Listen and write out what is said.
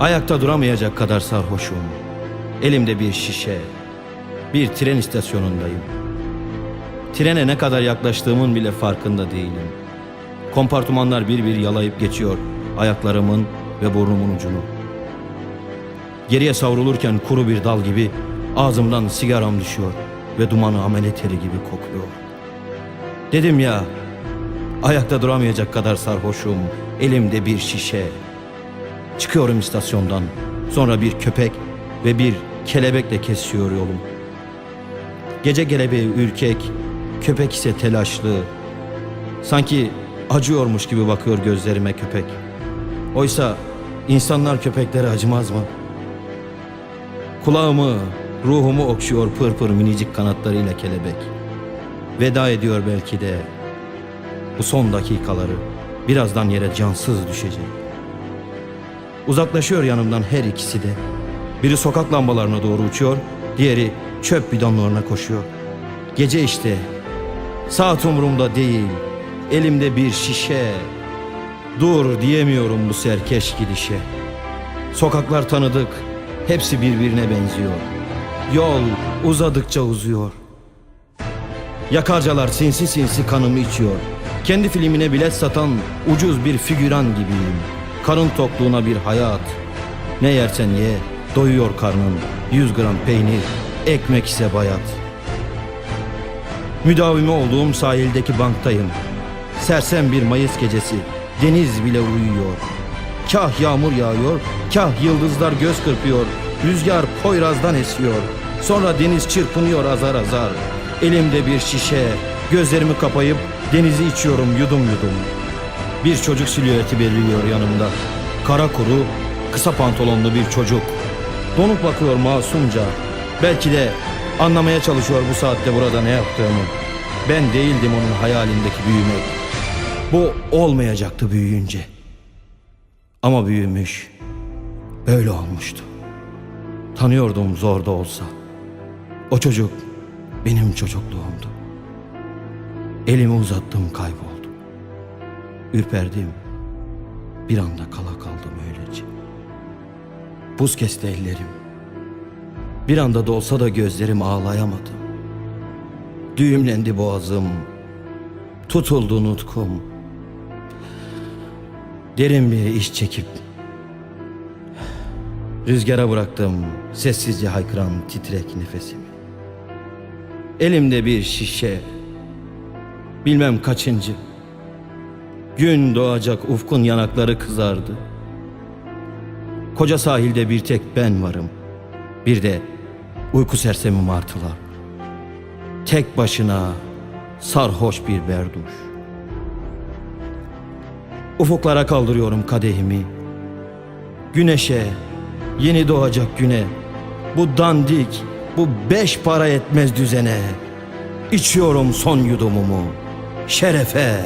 Ayakta duramayacak kadar sarhoşum. Elimde bir şişe. Bir tren istasyonundayım. Trene ne kadar yaklaştığımın bile farkında değilim. Kompartımanlar bir bir yalayıp geçiyor ayaklarımın ve burnumun ucunu. Geriye savrulurken kuru bir dal gibi ağzımdan sigaram düşüyor ve dumanı amele teri gibi kokuyor. Dedim ya, ayakta duramayacak kadar sarhoşum, elimde bir şişe. Çıkıyorum istasyondan, sonra bir köpek ve bir kelebekle kesiyor yolum. Gece kelebeği ürkek, köpek ise telaşlı. Sanki acıyormuş gibi bakıyor gözlerime köpek. Oysa insanlar köpeklere acımaz mı? Kulağımı, ruhumu okşuyor pır pır minicik kanatlarıyla kelebek. Veda ediyor belki de bu son dakikaları. Birazdan yere cansız düşecek. Uzaklaşıyor yanımdan her ikisi de. Biri sokak lambalarına doğru uçuyor, diğeri çöp bidonlarına koşuyor. Gece işte. Saat umurumda değil. Elimde bir şişe. Dur diyemiyorum bu serkeş gidişe. Sokaklar tanıdık. Hepsi birbirine benziyor. Yol uzadıkça uzuyor. Yakarcalar sinsi sinsi kanımı içiyor. Kendi filmine bilet satan ucuz bir figüran gibiyim. Karın tokluğuna bir hayat. Ne yersen ye, doyuyor karnın. 100 gram peynir, ekmek ise bayat. Müdavimi olduğum sahildeki banktayım. Sersem bir Mayıs gecesi. Deniz bile uyuyor. Kah yağmur yağıyor, kah yıldızlar göz kırpıyor. Rüzgar Poyraz'dan esiyor. Sonra deniz çırpınıyor azar azar. Elimde bir şişe, gözlerimi kapayıp denizi içiyorum yudum yudum. Bir çocuk silüeti beliriyor yanımda. Kara kuru, kısa pantolonlu bir çocuk. Donuk bakıyor masumca. Belki de anlamaya çalışıyor bu saatte burada ne yaptığımı. Ben değildim onun hayalindeki büyümek. Bu olmayacaktı büyüyünce. Ama büyümüş. Böyle olmuştu. Tanıyordum zor da olsa. O çocuk benim çocukluğumdu. Elimi uzattım kayboldu. Ürperdim. Bir anda kala kaldım öylece. Buz kesti ellerim. Bir anda da olsa da gözlerim ağlayamadım. Düğümlendi boğazım. Tutuldu nutkum. Derin bir iş çekip Rüzgara bıraktım sessizce haykıran titrek nefesimi. Elimde bir şişe. Bilmem kaçıncı. Gün doğacak ufkun yanakları kızardı. Koca sahilde bir tek ben varım. Bir de uyku sersemi martılar. Tek başına sarhoş bir berduş. Ufuklara kaldırıyorum kadehimi. Güneşe, yeni doğacak güne, bu dandik, bu beş para etmez düzene. İçiyorum son yudumumu, şerefe.